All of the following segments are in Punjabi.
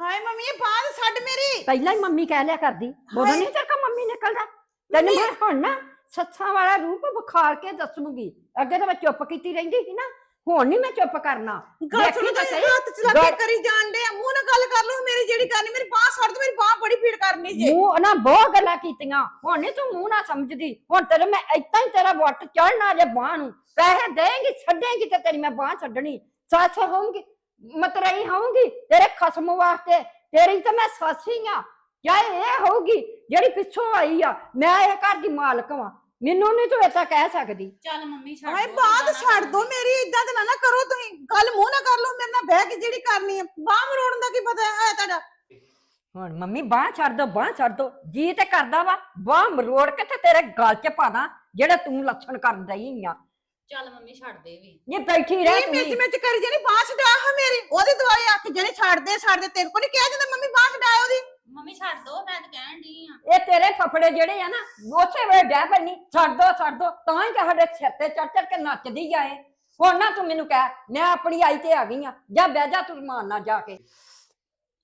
ਹਾਏ ਮੰਮੀ ਇਹ ਬਾਤ ਛੱਡ ਮੇਰੀ। ਪਹਿਲਾਂ ਹੀ ਮੰਮੀ ਕਹਿ ਲਿਆ ਕਰਦੀ ਬੋਲ ਹਾਏ। ਨਹੀਂ ਤੇਰੇ ਮੰਮੀ ਨਿਕਲਦਾ? ਤੈਨੂੰ ਮੈਂ ਹੁਣ ਨਾ ਸੱਸਾਂ ਵਾਲਾ ਰੂਪ ਵਿਖਾਲ ਕੇ ਦੱਸੂਗੀ। ਅੱਗੇ ਤਾਂ ਮੈਂ ਚੁੱਪ ਕੀਤੀ ਰਹਿੰਦੀ ਸੀ ਨਾ ਹੁਣ ਨਹੀਂ ਮੈਂ ਚੁੱਪ ਕਰਨਾ। ਗੱਲ ਸੁਣੋ ਤਾਂ ਸਹੀ। ਹੱਥ ਚਲਾ ਕੇ ਕਰੀ ਜਾਣਦੇ ਆ ਮੂੰਹ ਨਾਲ ਗੱਲ ਕਰ ਲਓ ਮੇਰੀ ਜਿਹੜੀ ਕਰਨੀ ਮੇਰੀ ਬਾਹ ਛੱਡ ਦੋ ਮੇਰੀ ਬਾਹ ਬੜੀ ਪੀੜ ਕਰਨੀ ਜੇ ਮੂੰਹ ਨਾ ਬਹੁਤ ਗੱਲਾਂ ਕੀਤੀਆਂ ਹੁਣ ਨਹੀਂ ਤੂੰ ਮੂੰਹ ਨਾ ਸਮਝਦੀ। ਹੁਣ ਤੇਰੇ ਮੈਂ ਏਦਾਂ ਹੀ ਤੇਰਾ ਵੱਟ ਚੜਨਾ ਜੇ ਬਾਹ ਨੂੰ। ਪੈਸੇ ਦੇਂਗੀ ਛੱਡੇਂਗੀ ਤੇ ਤੇਰੀ ਮੈਂ ਬਾਹ ਛੱਡਣੀ। ਸੱਸ ਹੋਊਂਗੀ ਮਤਰਈ ਹੋਊਂਗੀ ਤੇਰੇ ਖਸਮ ਵਾਸਤੇ। ਤੇਰੀ ਤਾਂ ਮੈਂ ਸੱਸ ਹੀ ਆ। ਚਾਹੇ ਇਹ ਹੋਊਗੀ ਜਿਹੜੀ ਪਿੱਛੋਂ ਆਈ ਆ ਮੈਂ ਇਹ ਘਰ ਦੀ ਮਾਲਕ ਵਾਂ। ਮੈਨੂੰ ਨਹੀਂ ਤੂੰ ਏਦਾਂ ਕਹਿ ਸਕਦੀ। ਚੱਲ ਮੰਮੀ ਛੱਡ ਹਾਏ ਬਾਤ ਨਾ ਛੱਡ। ਦੋ ਮੇਰੀ ਇਦਾਂ ਤੇ ਨਾ ਨਾ ਕਰੋ ਤੁਸੀਂ। ਗੱਲ ਮੂੰਹ ਨਾਲ ਕਰ ਲਓ ਮੇਰੇ ਨਾਲ ਬਹਿ ਕੇ ਜਿਹੜੀ ਕਰਨੀ ਹੈ ਬਾਹ ਮਰੋੜਨ ਦਾ ਕੀ ਪਤਾ ਹੈ ਤੁਹਾਡਾ? ਹੁਣ ਮੰਮੀ ਬਾਹ ਛੱਡ ਦੋ ਬਾਹ ਛੱਡ ਦੋ। ਜੀ ਤੇ ਕਰਦਾ ਵਾ ਬਾਹ ਮਰੋੜ ਕੇ ਤੇ ਤੇਰੇ ਗਲ 'ਚ ਪਾਦਾ ਜਿਹੜਾ ਤੂੰ ਲੱਛਣ ਕਰਨ ਦਈ ਆ। ਚੱਲ ਮੰਮੀ ਛੱਡ ਦੇ ਵੀ। ਜੇ ਬੈਠੀ ਰਹਿ ਇਹ ਤੂੰ ਵੀ। ਵਿੱਚ ਕਰੀ ਜਾਨੀ ਬਾਹ ਛਡਾ ਹਾਂ ਮੇਰੀ। ਉਹਦੀ ਦਵਾਈ ਅੱਖ ਜਿਹੜੀ ਛੱਡ ਦੇ ਛੱਡ ਦੇ ਤੇਰੇ ਕੋ ਨਹੀਂ ਕਿਹਾ ਜਾਂਦਾ ਮੰਮੀ ਬਾਹ ਛਡਾ ਉਹਦੀ। ਮੰਮੀ ਛੱਡ ਦੋ ਮੈਂ ਤਾਂ ਕਹਿਣ ਡਈ ਆ। ਇਹ ਤੇਰੇ ਫਫੜੇ ਜਿਹੜੇ ਆ ਨਾ ਉਸੇ ਵੇਲੇ ਡੈ ਬੰਨੀ ਛੱਡ ਦੋ ਛੱਡ ਦੋ ਤਾਂ ਹੀ ਤੁਹਾਡੇ ਸਿਰ ਤੇ ਚੜ ਚੜ ਕੇ ਨੱਚਦੀ ਜਾਏ ਹੁਣ ਨਾ ਤੂੰ ਮੈਨੂੰ ਕਹਿ ਮੈਂ ਆਪਣੀ ਆਈ ਤੇ ਆ ਗਈ ਆ ਜਾ ਬਹਿ ਜਾ ਤੂੰ ਮਾਨ ਨਾ ਜਾ ਕੇ।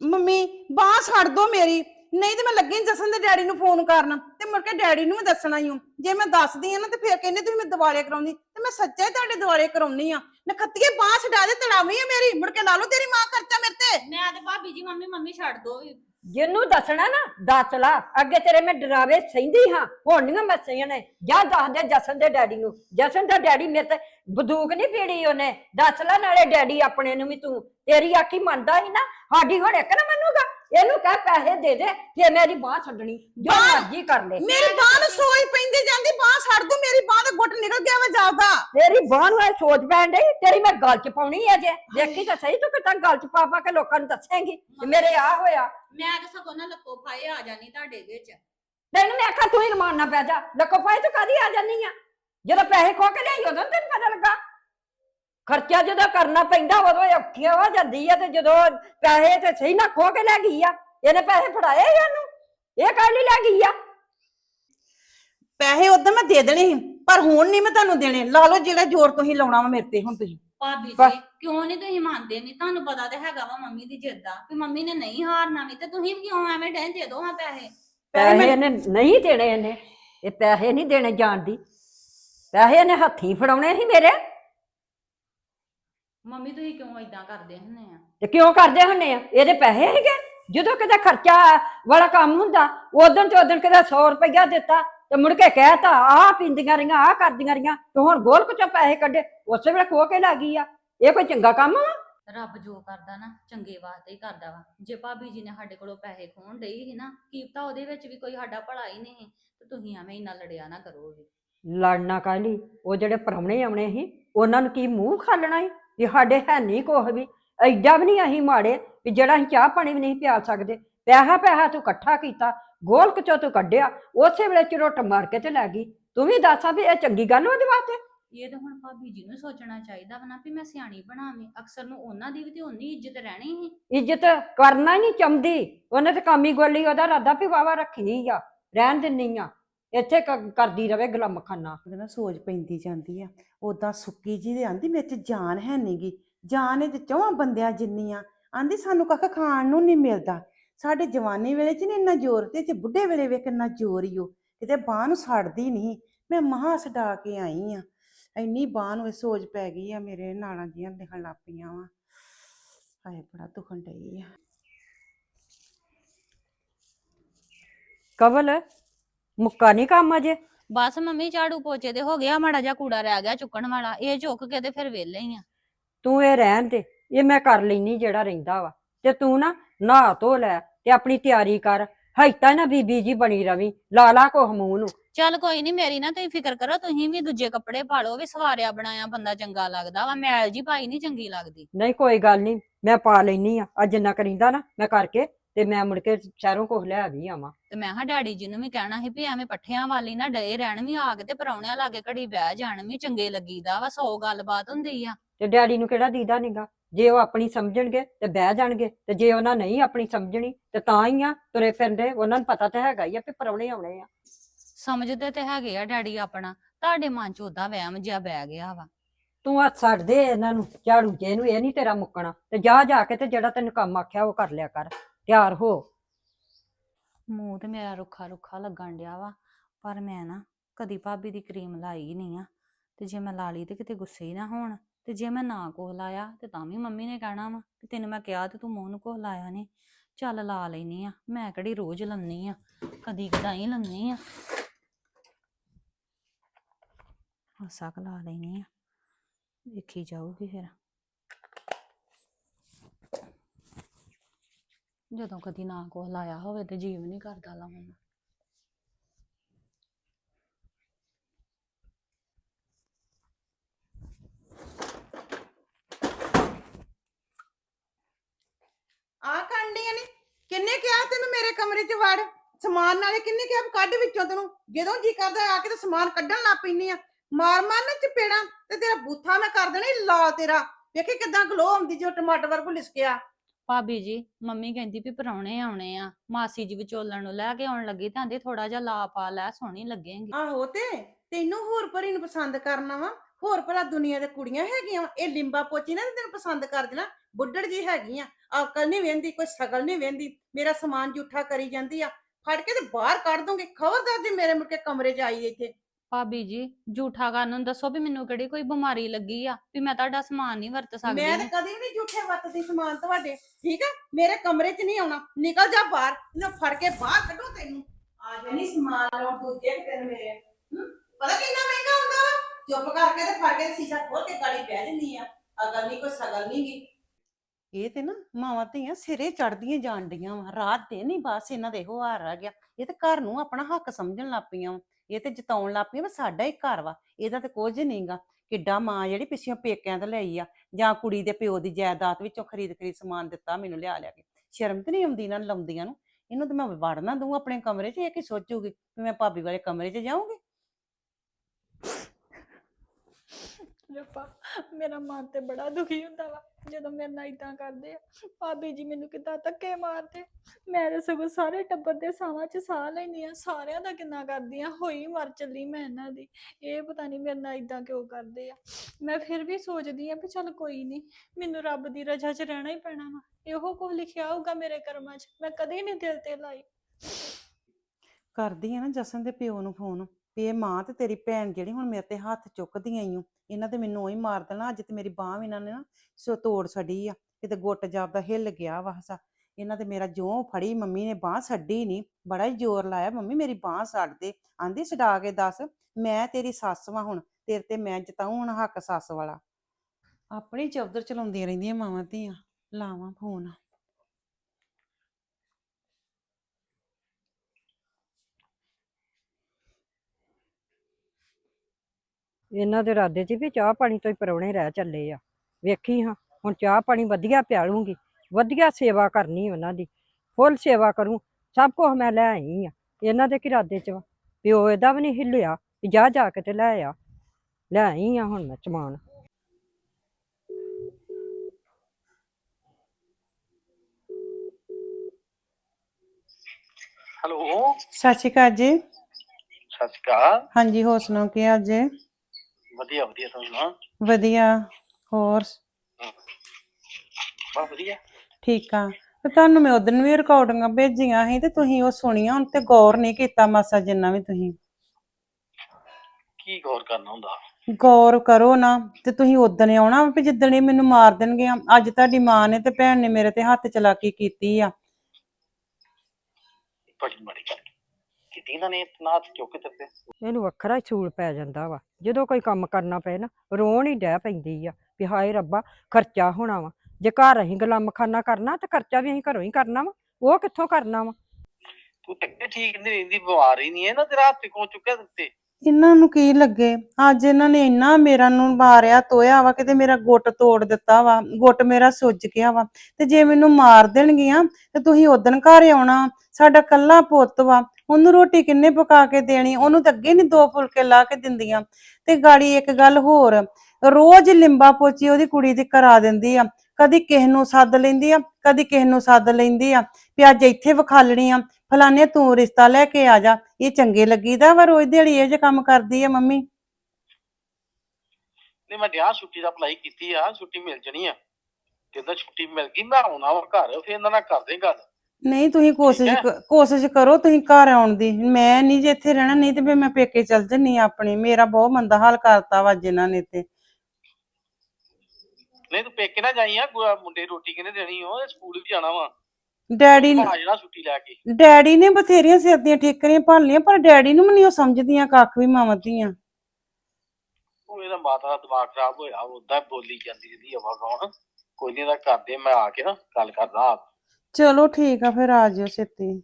ਮੰਮੀ ਬਾਹ ਛੱਡ ਦੋ ਮੇਰੀ। ਨਹੀਂ ਤੇ ਮੈਂ ਲੱਗੀ ਜਸਨ ਦੇ ਡੈਡੀ ਨੂੰ ਫੋਨ ਕਰਨ ਤੇ ਮੁੜ ਕੇ ਡੈਡੀ ਨੂੰ ਵੀ ਦੱਸਣਾ ਹੀ ਹੂੰ। ਜੇ ਮੈਂ ਦੱਸਦੀ ਆ ਨਾ ਤੇ ਫਿਰ ਕਹਿੰਦੇ ਤੁਸੀਂ ਮੈਂ ਦਿਵਾਲੇ ਕਰਾਉਂਦੀ ਤੇ ਮੈਂ ਸੱਚਾ ਹੀ ਤੁਹਾਡੇ ਦਿਵਾਲੇ ਕਰਾਉਣੀ ਆ। ਨਖੱਤੀਏ ਬਾਹ ਛਡਾ ਦੇ ਤੜਾਵਣੀ ਆ ਮੇਰੀ। ਮੁੜ ਕੇ ਲਾ ਲਓ ਤੇਰੀ ਮਾਂ ਖਰਚਾ ਮੇਰੇ ਤੇ। ਮੈਂ ਤੇ ਭਾਬੀ ਜੀ ਮੰਮੀ ਮੰਮੀ ਛੱਡ ਦੋ ਜਿਹਨੂੰ ਦੱਸਣਾ ਨਾ ਦੱਸ ਲਾ। ਅੱਗੇ ਤੇਰੇ ਮੈਂ ਡਰਾਵੇ ਸਹਿੰਦੀ ਹਾਂ। ਹੁਣ ਨਹੀਂ ਮੈਂ ਸਹਿਣੇ ਜਾ ਦੱਸ ਦੇ ਜਸਨ ਦੇ ਡੈਡੀ ਨੂੰ। ਜਸਨ ਦਾ ਡੈਡੀ ਮੇਰੇ ਤੇ ਬੰਦੂਕ ਨਹੀਂ ਪੀੜੀ ਉਹਨੇ। ਦੱਸ ਲੈ ਨਾਲੇ ਡੈਡੀ ਆਪਣੇ ਨੂੰ ਵੀ ਤੂੰ। ਤੇਰੀ ਆਖੀ ਮੰਨਦਾ ਹੀ ਨਾ। ਸਾਡੀ ਹੁਣ ਇੱਕ ਨਾ ਮੰਨੂਗਾ। ਇਹਨੂੰ ਕਹਿ ਪੈਸੇ ਦੇ ਦੇ ਫੇਰ ਮੇਰੀ ਬਾਹ ਛੱਡਣੀ ਜੋ ਬਾਂਹ- ਮਰਜ਼ੀ ਕਰ ਲੈ। ਮੇਰੀ ਬਾਹ ਨੂੰ ਸੋਈ ਪੈਂਦੀ ਜਾਂਦੀ ਬਾਹ ਛੱਡ ਦੋ ਮੇਰੀ ਬਾਹ ਦਾ ਗੁੱਟ ਨਿਕਲ ਗਿਆ ਵਾ ਜਾਪਦਾ। ਤੇਰੀ ਬਾਹ ਨੂੰ ਇਹ ਸੋਚ ਪੈਣ ਡਈ ਤੇਰੀ ਮੈਂ ਗੱਲ ਚ ਪਾਉਣੀ ਹੈ ਜੇ। ਦੇਖੀ ਤਾਂ ਸਹੀ ਤੂੰ ਕਿਤਾ ਗੱਲ ਚ ਪਾ ਪਾ ਕੇ ਲੋਕਾਂ ਨੂੰ ਦੱਸੇਂਗੀ ਕਿ ਮੇਰੇ ਆ ਹੋਇਆ। ਮੈਂ ਤਾਂ ਸਗੋਂ ਨਾ ਲੱਕੋ ਫਾਏ ਆ ਜਾਨੀ ਤੁਹਾਡੇ ਵਿੱਚ। ਤੈਨੂੰ ਮੈਂ ਆਖਾਂ ਤੂੰ ਹੀ ਰਮਾਨ ਨਾ ਪੈ ਜਾ। ਲੱਕੋ ਪਾਈ ਤੂੰ ਕਾਦੀ ਆ ਜਾਨੀ ਆ? ਜਦੋਂ ਪੈਸੇ ਖੋ ਕੇ ਲਿਆਈ ਉਦੋਂ ਤੈਨੂੰ ਪਤਾ ਲੱਗਾ। ਖਰਚਾ ਜਦੋਂ ਕਰਨਾ ਪੈਂਦਾ ਉਦੋਂ ਇਹ ਔਖੀ ਹੋ ਜਾਂਦੀ ਆ ਤੇ ਜਦੋਂ ਪੈਸੇ ਤੇ ਸਹੀ ਨਾ ਖੋ ਕੇ ਲੈ ਗਈ ਆ ਇਹਨੇ ਪੈਸੇ ਫੜਾਏ ਹੀ ਉਹਨੂੰ ਇਹ ਕਾਹ ਲਈ ਲੈ ਗਈ ਆ? ਪੈਸੇ ਉਦੋਂ ਮੈਂ ਦੇ ਦੇਣੇ ਸੀ ਪਰ ਹੁਣ ਨਹੀਂ ਮੈਂ ਤੁਹਾਨੂੰ ਦੇਣੇ। ਲਾ ਲਓ ਜਿਹੜਾ ਜ਼ੋਰ ਤੁਸੀਂ ਲਾਉਣਾ ਵਾ ਮੇਰੇ ਤੇ ਹੁਣ ਤੁਸੀਂ। ਭਾਬੀ ਬਸ। ਕਿਉਂ ਨਹੀਂ ਤੁਸੀਂ ਮੰਨਦੇ ਨਹੀਂ? ਤੁਹਾਨੂੰ ਪਤਾ ਤੇ ਹੈਗਾ ਵਾ ਮੰਮੀ ਦੀ ਜਿੱਦ ਆ ਵੀ ਮੰਮੀ ਨੇ ਨਹੀਂ ਹਾਰਨਾ ਵੀ ਤੇ ਤੁਸੀਂ ਵੀ ਕਿਉਂ ਐਵੇਂ ਡੈਂ ਦੇ ਦੋ ਹਾਂ ਪੈਸੇ? ਪੈਸੇ ਪੈਸੇ ਇਹਨੇ ਨਹੀਂ ਦੇਣੇ ਇਹਨੇ। ਇਹ ਪੈਸੇ ਨਹੀਂ ਦੇਣੇ ਜਾਣਦੀ ਪੈਸੇ ਇਹਨੇ ਹੱਥੀਂ ਫੜਾਉਣੇ ਸੀ ਮੇਰੇ। ਮੰਮੀ ਤੁਸੀਂ ਕਿਉਂ ਇਦਾਂ ਕਰਦੇ ਹੁੰਨੇ ਆ? ਤੇ ਕਿਉਂ ਕਰਦੇ ਹੁੰਨੇ ਆ? ਇਹਦੇ ਪੈਸੇ ਹੈਗੇ? ਜਦੋਂ ਕਿਤੇ ਖਰਚਾ ਵਾਲਾ ਕੰਮ ਹੁੰਦਾ ਉਦੋਂ ਤੇ ਉਦੋਂ ਕਿਤੇ 100 ਰੁਪਇਆ ਦਿੱਤਾ ਤੇ ਮੁੜ ਕੇ ਕਹਿਤਾ ਆਹ ਪੀਂਦੀਆਂ ਰਹੀਆਂ ਆਹ ਕਰਦੀਆਂ ਰਹੀਆਂ ਤੇ ਹੁਣ ਗੋਲਕ ਚੋਂ ਪੈਸੇ ਕੱਢੇ ਉਸੇ ਵੇਲੇ ਖੋ ਕੇ ਲੱਗ ਆ। ਇਹ ਕੋਈ ਚੰਗਾ ਕੰਮ ਵਾ ਰੱਬ ਜੋ ਕਰਦਾ ਨਾ ਚੰਗੇ ਵਾਸਤੇ ਹੀ ਕਰਦਾ ਵਾ। ਜੇ ਭਾਬੀ ਜੀ ਨੇ ਸਾਡੇ ਕੋਲੋਂ ਪੈਸੇ ਖੋਣ ਡਈ ਸੀ ਨਾ ਕੀਪਤਾ ਉਹਦੇ ਵਿੱਚ ਵੀ ਕੋਈ ਸਾਡਾ ਭਲਾ ਹੀ ਨਹੀਂ ਤੇ ਤੁਸੀਂ ਐਵੇਂ ਇੰਨਾ ਲੜਿਆ ਨਾ ਕਰੋ ਵੀ ਲੜਨਾ ਕਾਹਲੀ? ਉਹ ਜਿਹੜੇ ਪ੍ਰਾਹੁਣੇ ਆਉਣੇ ਸੀ ਉਹਨਾਂ ਨੂੰ ਕੀ ਮੂੰਹ ਖਾਲਣਾ ਸੀ? ਵੀ ਸਾਡੇ ਹੈ ਨਹੀਂ ਕੁਛ ਵੀ। ਐਡਾ ਵੀ ਨਹੀਂ ਅਸੀਂ ਮਾੜੇ ਵੀ ਜਿਹੜਾ ਅਸੀਂ ਚਾਹ ਪਾਣੀ ਵੀ ਨਹੀਂ ਪਿਆ ਸਕਦੇ। ਪੈਸਾ ਪੈਸਾ ਤੂੰ ਇਕੱਠਾ ਕੀਤਾ ਗੋਲਕ ਚੋਂ ਤੂੰ ਕੱਢਿਆ ਉਸੇ ਵੇਲੇ ਚੁਰਟ ਮਾਰ ਕੇ ਤੇ ਲੈ ਗਈ। ਤੂੰ ਵੀ ਦੱਸਾਂ ਵੀ ਇਹ ਚੰਗੀ ਗੱਲ ਉਹਦੇ ਵਾਸਤੇ? ਇਹ ਤਾਂ ਹੁਣ ਭਾਬੀ ਜੀ ਨੂੰ ਸੋਚਣਾ ਚਾਹੀਦਾ ਵਾ ਨਾ ਵੀ ਮੈਂ ਸਿਆਣੀ ਬਣਾਵੀਂ। ਅਕਸਰ ਨੂੰ ਉਹਨਾਂ ਦੀ ਵੀ ਤੇ ਉਨੀ ਇੱਜ਼ਤ ਰਹਿਣੀ ਸੀ। ਇੱਜ਼ਤ ਕਰਨਾ ਹੀ ਨਹੀਂ ਚਾਹੁੰਦੀ। ਉਹਨੇ ਤੇ ਕਾਮੀ ਗੋਲੀ ਉਹਦਾ ਰਾਦਾ ਵੀ ਵਾਵਾ ਰੱਖੀ ਆ ਰਹਿਣ ਦਿੰਨੀ ਆ। ਇੱਥੇ ਕ- ਕਰਦੀ ਰਵੇ ਗੁਲਾਮ ਖਾਨਾ ਉਹਦੇ ਨਾਲ ਸੋਚ ਪੈਂਦੀ ਜਾਂਦੀ ਆ। ਉਦਾਂ ਸੁੱਕੀ ਜੀ ਦੇ ਆਂਦੀ ਮੇਰੇ ਚ ਜਾਨ ਹੈ ਨਹੀਂਗੀ ਜਾਨ ਇਹ ਤੇ ਚੌਹਾਂ ਬੰਦਿਆਂ ਜਿੰਨੀ ਆ। ਆਂਦੀ ਸਾਨੂੰ ਕੱਖ ਖਾਣ ਨੂੰ ਨਹੀਂ ਮਿਲਦਾ। ਸਾਡੇ ਜਵਾਨੀ ਵੇਲੇ ਚ ਨਹੀਂ ਇੰਨਾ ਜ਼ੋਰ ਤੇ ਚ ਬੁੱਢੇ ਵੇਲੇ ਵੇਖ ਕਿੰਨਾ ਜ਼ੋਰ ਈ ਓ ਕਿਤੇ ਬਾਹ ਨੂੰ ਸੜਦੀ ਨਹੀਂ ਮੈਂ ਮਹਾ ਛਡਾ ਕੇ ਆਈ ਆ। ਇੰਨੀ ਬਾਹ ਨੂੰ ਇਹ ਸੋਚ ਪੈ ਗਈ ਆ ਮੇਰੇ ਨਾਲਾਂ ਜੀਆਂ ਦਿਖਣ ਲੱਗ ਪਈਆਂ ਵਾ। ਹਾਏ ਬੜਾ ਦੁਖਣ ਡਈ ਆ। ਕਵਲ ਮੁੱਕਾ ਨਹੀਂ ਕੰਮ ਅਜੇ? ਬਸ ਮੰਮੀ ਝਾੜੂ ਪੋਚੇ ਦੇ ਹੋ ਗਿਆ ਮਾੜਾ ਜਿਹਾ ਕੂੜਾ ਰਹਿ ਗਿਆ ਚੁੱਕਣ ਵਾਲਾ ਇਹ ਚੁੱਕ ਕੇ ਤੇ ਫਿਰ ਵਿਹਲੇ ਹੀ ਆ। ਤੂੰ ਇਹ ਰਹਿਣ ਦੇ ਇਹ ਮੈਂ ਕਰ ਲੈਨੀ ਜਿਹੜਾ ਰਹਿੰਦਾ ਵਾ। ਤੇ ਤੂੰ ਨਾ ਨਹਾ ਧੋ ਲੈ ਤੇ ਆਪਣੀ ਤਿਆਰੀ ਕਰ ਹੈਤਾ ਨਾ ਬੀਬੀ ਜੀ ਬਣੀ ਰਵੀ ਲਾ ਲਾ ਕੋ ਮੂੰਹ ਨੂੰ। ਚੱਲ ਕੋਈ ਨਹੀਂ ਮੇਰੀ ਨਾ ਤੁਸੀਂ ਫਿਕਰ ਕਰੋ ਤੁਸੀਂ ਵੀ ਦੂਜੇ ਕੱਪੜੇ ਪਾ ਲਓ ਵੀ ਸਵਾਰਿਆ ਬਣਾਇਆ ਬੰਦਾ ਚੰਗਾ ਲੱਗਦਾ ਵਾ ਮੈਲ ਜੀ ਪਾਈ ਨਹੀਂ ਚੰਗੀ ਲੱਗਦੀ। ਨਹੀਂ ਕੋਈ ਗੱਲ ਨਹੀਂ ਮੈਂ ਪਾ ਲੈਨੀ ਆ ਅੱਜ ਜਿੰਨਾ ਕਰੀਂਦਾ ਨਾ ਮੈਂ ਕਰਕੇ ਤੇ ਮੈਂ ਮੁੜ ਕੇ ਸ਼ਹਿਰੋਂ ਕੁਛ ਲੈ ਆਵੀ ਆਵਾਂ। ਤੇ ਮੈਂ ਹਾਂ ਡੈਡੀ ਜੀ ਨੂੰ ਵੀ ਕਹਿਣਾ ਸੀ ਵੀ ਐਵੇਂ ਪੱਠਿਆਂ ਵਾਲੀ ਨਾ ਡਏ ਰਹਿਣ ਵੀ ਆ ਕੇ ਤੇ ਪਰੌਣਿਆਂ ਲਾਗੇ ਘੜੀ ਬਹਿ ਜਾਣ ਵੀ ਚੰਗੇ ਲੱਗੀਦਾ ਵਾ ਸੌ ਗੱਲਬਾਤ ਹੁੰਦੀ ਆ। ਤੇ ਡੈਡੀ ਨੂੰ ਕਿਹੜਾ ਦੀਦਾ ਨੀਗਾ? ਜੇ ਉਹ ਆਪਣੀ ਸਮਝਣਗੇ ਤੇ ਬਹਿ ਜਾਣਗੇ ਤੇ ਜੇ ਉਹਨਾਂ ਨਹੀਂ ਆਪਣੀ ਸਮਝਣੀ ਤੇ ਤਾਂ ਹੀ ਆ ਤੁਰੇ ਫਿਰਦੇ ਉਹਨਾਂ ਨੂੰ ਪਤਾ ਤਾਂ ਹੈਗਾ ਹੀ ਆ ਵੀ ਪਰੌਣੇ ਆਉਣੇ ਆ। ਸਮਝਦੇ ਤੇ ਹੈਗੇ ਆ ਡੈਡੀ ਆਪਣਾ ਤੁਹਾਡੇ ਮਨ ਚ ਉਦਾਂ ਵਹਿਮ ਜਿਹਾ ਬਹਿ ਗਿਆ ਵਾ। ਤੂੰ ਆ ਛੱਡ ਦੇ ਇਹਨਾਂ ਨੂੰ ਝਾੜੂ ਜੇ ਨੂੰ ਇਹ ਨਹੀਂ ਤੇਰਾ ਮੁੱਕਣਾ ਤੇ ਜਾ ਜਾ ਕੇ ਤੇ ਜਿਹੜਾ ਤੈਨੂੰ ਕੰਮ ਆਖਿਆ ਉਹ ਕਰ ਲਿਆ ਕਰ। ਤਿਆਰ ਹੋ। ਮੂੰਹ ਤੇ ਮੇਰਾ ਰੁੱਖਾ ਰੁੱਖਾ ਲੱਗਣ ਡਿਆ ਵਾ, ਪਰ ਮੈਂ ਨਾ ਕਦੀ ਭਾਬੀ ਦੀ ਕਰੀਮ ਲਾਈ ਨਹੀਂ ਆ। ਤੇ ਜੇ ਮੈਂ ਲਾ ਲਈ ਤੇ ਕਿਤੇ ਗੁੱਸੇ ਹੀ ਨਾ ਹੋਣ, ਤੇ ਜੇ ਮੈਂ ਨਾ ਕੋਹ ਲਾਇਆ ਤੇ ਤਾਂ ਵੀ ਮੰਮੀ ਨੇ ਕਹਿਣਾ ਵਾ ਕਿ ਤੈਨੂੰ ਮੈਂ ਕਿਹਾ ਤੇ ਤੂੰ ਮੂੰਹ ਨੂੰ ਕੋਹ ਲਾਇਆ ਨਹੀਂ ਚੱਲ ਲਾ ਲੈਨੀ ਆ, ਮੈਂ ਕਿਹੜੀ ਰੋਜ਼ ਲੰਨੀ ਆ, ਕਦੀ ਕਦਾਈ ਲੰਨੀ ਆ। ਹਸਾ ਲਾ ਲੈਨੀ ਆ, ਵੇਖੀ ਜਾਊਗੀ ਫਿਰ। ਜਦੋਂ ਕਦੀ ਨਾ ਕੋਹ ਲਾਇਆ ਹੋਵੇ ਤੇ ਜੀਵ ਨਹੀਂ ਕਰਦਾ ਲਾਉਣ ਨੂੰ। ਆ ਕਾਂਡੀਆਂ ਨੇ, ਕਿੰਨੇ ਕਿਹਾ ਤੈਨੂੰ ਮੇਰੇ ਕਮਰੇ 'ਚ ਵੜ? ਸਮਾਨ ਨਾਲੇ ਕਿੰਨੇ ਕਿਹਾ ਵੀ ਕੱਢ ਵਿੱਚੋਂ ਤੈਨੂੰ? ਜਦੋਂ ਜੀ ਕਰਦਾ ਆ ਕੇ ਤੇ ਸਮਾਨ ਕੱਢਣ ਲੱਗ ਪੈਂਦੀ ਆ। ਮਾਰ ਮਾਰ ਨਾ ਚਪੇੜਾਂ ਤੇ ਤੇਰਾ ਬੂਥਾ ਮੈਂ ਕਰ ਦੇਣਾ ਈ ਲਾਲ ਤੇਰਾ। ਵੇਖੀ ਕਿਦਾਂ ਗਲੋ ਆਉਂਦੀ ਜੋ ਟਮਾਟਰ ਵਰਗੂ ਲਿਸਕਿਆ ਭਾਬੀ ਜੀ, ਮੰਮੀ ਕਹਿੰਦੀ ਵੀ ਪਰੌਣੇ ਆਉਣੇ ਆ। ਮਾਸੀ ਜੀ ਵਿਚੋਲਣ ਨੂੰ ਲੈ ਕੇ ਆਉਣ ਲੱਗੀ, ਤਾਂ ਆਂਦੀ ਥੋੜਾ ਜਿਹਾ ਲਾ ਪਾ ਲੈ, ਸੋਹਣੀ ਲੱਗੇਗੀ। ਆਹੋ ਤੇ, ਤੈਨੂੰ ਹੋਰ ਭਰੀ ਨੂੰ ਪਸੰਦ ਕਰਨਾ ਵਾ। ਹੋਰ ਭਲਾ ਦੁਨੀਆ ਦੇ ਕੁੜੀਆਂ ਹੈਗੀਆਂ ਵਾਂ। ਇਹ ਲਿੰਬਾ ਪੋਚੀ ਨਾ ਤੈਨੂੰ ਪਸੰਦ ਕਰ ਦੇਣਾ, ਬੁੱਢੜ ਜੀ ਹੈਗੀਆਂ। ਅਕਲ ਨਹੀਂ ਵੇਂਦੀ, ਕੋਈ ਸ਼ਕਲ ਨਹੀਂ ਵੇਂਦੀ। ਮੇਰਾ ਸਮਾਨ ਜੂਠਾ ਕਰੀ ਜਾਂਦੀ ਆ। ਫੜ ਕੇ ਤੇ ਬਾਹਰ ਕੱਢ ਦੋਗੇ। ਖਬਰਦਾਰ ਜੀ ਮੇਰੇ ਮੁੜ ਕੇ ਕਮਰੇ 'ਚ ਆਈ ਇੱਥੇ। ਭਾਬੀ ਜੀ ਝੂਠਾ ਕਰਨ ਨੂੰ ਦੱਸੋ ਵੀ ਮੈਨੂੰ ਕਿਹੜੀ ਕੋਈ ਬਿਮਾਰੀ ਲੱਗੀ ਆ ਵੀ ਮੈਂ ਤੁਹਾਡਾ ਸਮਾਨ ਨਹੀਂ ਵਰਤ ਸਕਦੀ ਮੈਂ ਤਾਂ ਕਦੀ ਵੀ ਨਹੀਂ ਝੂਠੇ ਵਰਤਦੀ ਸਮਾਨ ਤੁਹਾਡੇ ਠੀਕ ਆ? ਮੇਰੇ ਕਮਰੇ 'ਚ ਨਹੀਂ ਆਉਣਾ ਨਿਕਲ ਜਾ ਬਾਹਰ ਇਹਨੂੰ ਫੜ ਕੇ ਬਾਹਰ ਕੱਢੋ ਤੈਨੂੰ। ਆ ਜਾਣੀ ਸਮਾਨ ਲਾਉਣ ਦੂਜੇ ਤੇਰੇ ਮੇਰੇ। ਹਮ? ਪਤਾ ਕਿੰਨਾ ਮਹਿੰਗਾ ਹੁੰਦਾ ਵਾ? ਚੁੱਪ ਕਰਕੇ ਤੇ ਫੜ ਕੇ ਸ਼ੀਸ਼ਾ ਖੋਲ ਕੇ ਗਾੜੀ ਬਹਿ ਜੰਨੀ ਆ। ਅਗਲ ਨਹੀਂ ਕੋਈ ਸਗਲ ਨਹੀਂ ਗੀ। ਇਹ ਤੇ ਨਾ ਮਾਵਾਂ ਧੀਆਂ ਸਿਰੇ ਚੜਦੀਆਂ ਜਾਣ ਡੀਆਂ ਵਾ ਰਾਤ ਦੇ ਨਹੀਂ ਬਸ ਇਹਨਾਂ ਦੇ ਇਹੋ ਹਾਰ ਰਹਿ ਗਿਆ। ਇਹ ਤੇ ਘਰ ਨੂੰ ਆਪਣਾ ਹੱਕ ਸਮਝਣ ਲੱਗ ਪਈਆਂ ਵਾਂ। ਇਹ ਤੇ ਜਿਤਾਉਣ ਲੱਗ ਪਈਆਂ ਵੀ ਸਾਡਾ ਹੀ ਘਰ ਵਾ, ਇਹਦਾ ਤੇ ਕੁਝ ਨਹੀਂਗਾ ਕਿੱਡਾ ਮਾਂ ਜਿਹੜੀ ਪਿੱਛੋਂ ਪੇਕਿਆਂ ਤੋਂ ਲਈ ਆ, ਜਾਂ ਕੁੜੀ ਦੇ ਪਿਓ ਦੀ ਜਾਇਦਾਦ ਵਿੱਚੋਂ ਖਰੀਦ ਖਰੀਦ ਸਮਾਨ ਦਿੱਤਾ ਮੈਨੂੰ ਲਿਆ ਲਿਆ ਕੇ। ਸ਼ਰਮ ਤੇ ਨਹੀਂ ਆਉਂਦੀ ਇਹਨਾਂ ਨੂੰ ਲਾਉਂਦੀਆਂ ਨੂੰ? ਇਹਨੂੰ ਤੇ ਮੈਂ ਵੜ ਨਾ ਦੂੰ ਆਪਣੇ ਕਮਰੇ 'ਚ, ਇਹ ਕੀ ਸੋਚੂਗੀ ਵੀ ਮੈਂ ਭਾਬੀ ਵਾਲੇ ਕਮਰੇ 'ਚ ਜਾਊਂਗੀ? ਰੱਬਾ, ਮੇਰਾ ਮਨ ਤੇ ਬੜਾ ਦੁਖੀ ਹੁੰਦਾ ਵਾ, ਜਦੋਂ ਮੇਰੇ ਨਾਲ ਇਦਾਂ ਕਰਦੇ ਆ। ਭਾਬੀ ਜੀ ਮੈਨੂੰ ਕਿੱਦਾਂ ਧੱਕੇ ਮਾਰਦੇ। ਮੈਂ ਤਾਂ ਸਗੋਂ ਸਾਰੇ ਟੱਬਰ ਦੇ ਸਾਹਾਂ 'ਚ ਸਾਹ ਲੈਂਦੀ ਆ, ਸਾਰਿਆਂ ਦਾ ਕਿੰਨਾ ਕਰਦੀ ਆ, ਹੋਈ ਮਰ ਚੱਲੀ ਮੈਂ ਇਹਨਾਂ ਦੀ। ਇਹ ਪਤਾ ਨਹੀਂ ਮੇਰੇ ਨਾਲ ਇਦਾਂ ਕਿਉਂ ਕਰਦੇ ਆ। ਮੈਂ ਫਿਰ ਵੀ ਸੋਚਦੀ ਆ ਵੀ ਚੱਲ ਕੋਈ ਨਹੀਂ ਮੈਨੂੰ ਰੱਬ ਦੀ ਰਜ਼ਾ 'ਚ ਰਹਿਣਾ ਹੀ ਪੈਣਾ ਵਾ। ਇਹੋ ਕੁਝ ਲਿਖਿਆ ਹੋਊਗਾ ਮੇਰੇ ਕਰਮਾਂ 'ਚ, ਮੈਂ ਕਦੇ ਨਹੀਂ ਦਿਲ ਤੇ ਲਾਈ। ਕਰਦੀ ਆ ਨਾ ਜਸਨ ਦੇ ਪਿਓ ਨੂੰ ਫੋਨ ਵੀ ਇਹ ਮਾਂ ਤੇ ਤੇਰੀ ਭੈਣ ਜਿਹੜੀ ਹੁਣ ਮੇਰੇ ਤੇ ਹੱਥ ਚੁੱਕਦੀਆਂ ਈ ਓ, ਇਹਨਾਂ ਤੇ ਮੈਨੂੰ ਉਹੀ ਮਾਰ ਦੇਣਾ, ਅੱਜ ਤੇ ਮੇਰੀ ਬਾਹ ਵੀ ਇਹਨਾਂ ਨੇ ਨਾ ਸੋ ਤੋੜ ਛੱਡੀ ਆ, ਕਿਤੇ ਗੁੱਟ ਜਾਪਦਾ ਹਿੱਲ ਗਿਆ ਵਾ ਇਹਨਾਂ ਤੇ ਮੇਰਾ ਜਿਉਂ ਫੜੀ, ਮੰਮੀ ਨੇ ਬਾਹ ਛੱਡੀ ਨਹੀਂ ਬੜਾ ਹੀ ਜ਼ੋਰ ਲਾਇਆ, ਮੰਮੀ ਮੇਰੀ ਬਾਹ ਛੱਡ ਦੇ, ਆਂਦੀ ਛਡਾ ਕੇ ਦੱਸ, ਮੈਂ ਤੇਰੀ ਸੱਸ ਵਾਂ ਹੁਣ, ਤੇਰੇ ਤੇ ਮੈਂ ਜਤਾਉਂ ਹੁਣ ਹੱਕ ਸੱਸ ਵਾਲਾ। ਆਪਣੀ ਚੌਧਰ ਚਲਾਉਂਦੀਆਂ ਰਹਿੰਦੀਆਂ ਮਾਵਾਂ ਧੀਆਂ, ਲਾਵਾਂ ਫੋਨ ਇਹਨਾਂ ਦੇ ਇਰਾਦੇ 'ਚ ਵੀ ਚਾਹ ਪਾਣੀ ਤੋਂ ਹੀ ਪਰੌਣੇ ਰਹਿ ਚੱਲੇ ਆ। ਵੇਖੀ ਹਾਂ ਹੁਣ ਚਾਹ ਪਾਣੀ ਵਧੀਆ ਪਿਆਲੂੰਗੀ ਵਧੀਆ ਸੇਵਾ ਕਰਨੀ ਉਹਨਾਂ ਦੀ ਫੁੱਲ ਸੇਵਾ ਕਰੂੰ ਸਭ ਕੁਝ ਮੈਂ ਲੈ ਆਈ ਆ ਇਹਨਾਂ ਦੇ ਕੀ ਇਰਾਦੇ 'ਚ ਵਾ? ਪਿਓ ਇਹਦਾ ਵੀ ਨਹੀਂ ਹਿੱਲਿਆ ਵੀ ਜਾ ਜਾ ਕੇ ਤੇ ਲੈ ਆ ਲੈ ਆਈ ਆ ਹੁਣ ਮੈਂ ਸਮਾਨ। ਹੈਲੋ। ਸਤਿ ਸ਼੍ਰੀ ਅਕਾਲ ਜੀ। ਸਤਿ ਸ਼੍ਰੀ ਅਕਾਲ। ਹਾਂਜੀ ਹੋਰ ਸੁਣਾਓ ਕੀ ਹਾਲ ਜੇ? ਵਧੀਆ ਵਧੀਆ ਸੁਣਾ? ਵਧੀਆ ਹੋਰ? ਬਸ ਵਧੀਆ। ਠੀਕ ਆ। ਤੇ ਤੁਹਾਨੂੰ ਮੈਂ ਉਦੋਂ ਵੀ ਰਿਕਾਰਡਿੰਗਾਂ ਭੇਜੀਆਂ ਸੀ ਤੇ ਤੁਸੀਂ ਉਹ ਸੁਣੀਆਂ ਹੁਣ ਤੇ ਗੌਰ ਨਹੀਂ ਕੀਤਾ ਮਾਸਾ ਜਿੰਨਾ ਵੀ ਤੁਸੀਂ। ਕੀ ਗੌਰ ਕਰਨਾ ਹੁੰਦਾ? ਗੌਰ ਕਰੋ ਨਾ ਤੇ ਤੁਸੀਂ ਉਦੋਂ ਆਉਣਾ ਵੀ ਜਿੱਦਣ ਇਹ ਮੈਨੂੰ ਮਾਰ ਦੇਣਗੇ। ਅੱਜ ਤੁਹਾਡੀ ਮਾਂ ਨੇ ਤੇ ਭੈਣ ਨੇ ਮੇਰੇ ਤੇ ਹੱਥ ਚਲਾਕੀ ਕੀਤੀ ਆ। ਬੜੀ ਮਾੜੀ ਗੱਲ। ਇਹਨਾਂ ਨੇ ਇਤਨਾ ਚੁੱਕ ਕੇ ਤੇ ਇਹਨੂੰ ਵੱਖਰਾ ਹੀ ਪੈ ਜਾਂਦਾ ਵਾ। ਜਦੋਂ ਕੋਈ ਕੰਮ ਕਰਨਾ ਪਏ ਨਾ ਰੋਣ ਹੀ ਡਹਿ ਪੈਂਦੀ ਆ ਵੀ ਹਾਏ ਰੱਬਾ ਖਰਚਾ ਹੋਣਾ ਵਾ। ਜੇ ਘਰ ਅਸੀਂ ਗੁਲਾਮਖਾਨਾ ਕਰਨਾ ਤੇ ਖਰਚਾ ਵੀ ਅਸੀਂ ਘਰੋਂ ਹੀ ਕਰਨਾ ਵਾ। ਉਹ ਕਿੱਥੋਂ ਕਰਨਾ ਵਾ? ਤੂੰ ਤੇ ਠੀਕ ਨਹੀਂ ਰਹਿੰਦੀ ਬਿਮਾਰ ਹੀ ਨਹੀਂ ਹੈ ਨਾ ਤੇਰਾ ਹੱਥ ਕੋ ਚੁੱਕਿਆ ਦਿੱਤੇ ਇਹਨਾਂ ਨੂੰ ਕੀ ਲੱਗੇ? ਅੱਜ ਇਹਨਾਂ ਨੇ ਇੰਨਾ ਮੇਰਾ ਨੂੰ ਮਾਰਿਆ, ਤੋਇਆ ਵਾ, ਕਿਤੇ ਮੇਰਾ ਗੁੱਟ ਤੋੜ ਦਿੱਤਾ ਵਾ, ਗੁੱਟ ਮੇਰਾ ਸੁੱਜ ਗਿਆ ਵਾ। ਤੇ ਜੇ ਮੈਨੂੰ ਮਾਰ ਦੇਣਗੀਆਂ, ਤੇ ਤੁਸੀਂ ਉਦਣ ਘਰ ਆਉਣਾ। ਸਾਡਾ ਕੱਲਾ ਪੁੱਤ ਵਾ, ਉਹਨੂੰ ਰੋਟੀ ਕਿੰਨੇ ਪਕਾ ਕੇ ਦੇਣੀ? ਉਹਨੂੰ ਤਾਂ ਅੱਗੇ ਨਹੀਂ ਦੋ ਫੁਲਕੇ ਲਾ ਕੇ ਦਿੰਦੀਆਂ। ਤੇ ਗਾੜੀ ਇੱਕ ਗੱਲ ਹੋਰ, ਰੋਜ਼ ਲਿੰਬਾ ਪੋਚੀ ਉਹਦੀ ਕੁੜੀ ਦੀ ਕਰਾ ਦਿੰਦੀ ਆ। ਕਦੀ ਕਿਸੇ ਨੂੰ ਸੱਦ ਲੈਂਦੀ ਆ ਕਦੀ ਕਿਸੇ ਨੂੰ ਸੱਦ ਲੈਂਦੀ ਆ ਵੀ ਅੱਜ ਇੱਥੇ ਵਿਖਾਲਣੀ ਆ ਫਲਾਣੇ ਤੂੰ ਰਿਸ਼ਤਾ ਲੈ ਕੇ ਆ ਜਾ ਇਹ ਚੰਗੇ ਲੱਗੀਦਾ ਵਾ ਰੋਜ਼ ਦਿਹਾੜੀ ਇਹ ਜੇ ਕੰਮ ਕਰਦੀ ਆ ਮੰਮੀ? ਨਹੀਂ ਮੈਂ ਡਿਆ ਛੁੱਟੀ ਦਾ ਅਪਲਾਈ ਕੀਤੀ ਆ ਛੁੱਟੀ ਮਿਲ ਜਣੀ ਆ। ਜਦੋਂ ਛੁੱਟੀ ਮਿਲ ਗਈ ਮੈਂ ਆਉਣਾ ਵਾ ਘਰ ਫਿਰ ਇਹਨਾਂ ਨਾਲ ਕਰਦੇ ਗੱਲ। ਨਹੀਂ ਤੁਸੀਂ ਕੋਸ਼ਿਸ਼। ਕ- ਕੋਸ਼ਿਸ਼ ਕਰੋ ਤੁਸੀਂ ਘਰ ਆਉਣ ਦੀ ਮੈਂ ਨਹੀਂ ਜੇ ਇੱਥੇ ਰਹਿਣਾ ਨਹੀਂ ਤੇ ਫਿਰ ਮੈਂ ਪੇਕੇ ਚੱਲ ਜੰਨੀ ਆਪਣੀ ਮੇਰਾ ਬਹੁਤ ਮੰਦਾ ਹਾਲ ਕਰਤਾ ਵਾ ਜਿਨ੍ਹਾਂ ਨੇ ਤੇ। ਨਹੀਂ ਤੂੰ ਪੇਕੇ ਨਾ ਜਾਈ ਆ ਗੁਆ- ਮੁੰਡੇ ਨੂੰ ਰੋਟੀ ਕਿਹਨੇ ਦੇਣੀ ਉਹ ਸਕੂਲ ਵੀ ਜਾਣਾ ਵਾ। ਡੈਡੀ ਨੇ- ਆ ਜਾਣਾ ਛੁੱਟੀ ਲੈ ਕੇ। ਡੈਡੀ ਨੇ ਬਥੇਰੀਆਂ ਸਿਰ ਦੀਆਂ ਠੇਕਰੀਆਂ ਭਾਲੀਆਂ ਪਰ ਡੈਡੀ ਨੂੰ ਵੀ ਨਹੀਂ ਉਹ ਸਮਝਦੀਆਂ ਕੱਖ ਵੀ ਮਾਵਾਂ ਉਹ ਇਹਦਾ ਮਾਤਾ ਦਾ ਦਿਮਾਗ ਖਰਾਬ ਹੋਇਆ ਉਦਾਂ ਬੋਲੀ ਜਾਂਦੀ ਜਿਹਦੀ ਹਵਾ ਕੌਣ ਕੋਈ ਨਹੀਂ ਦਾ ਕਰਦੇ ਮੈਂ ਆ ਕੇ ਨਾ ਗੱਲ ਕਰਦਾ ਆਪ। ਚਲੋ ਠੀਕ ਆ ਫਿਰ ਆ ਜਿਓ ਛੇਤੀ।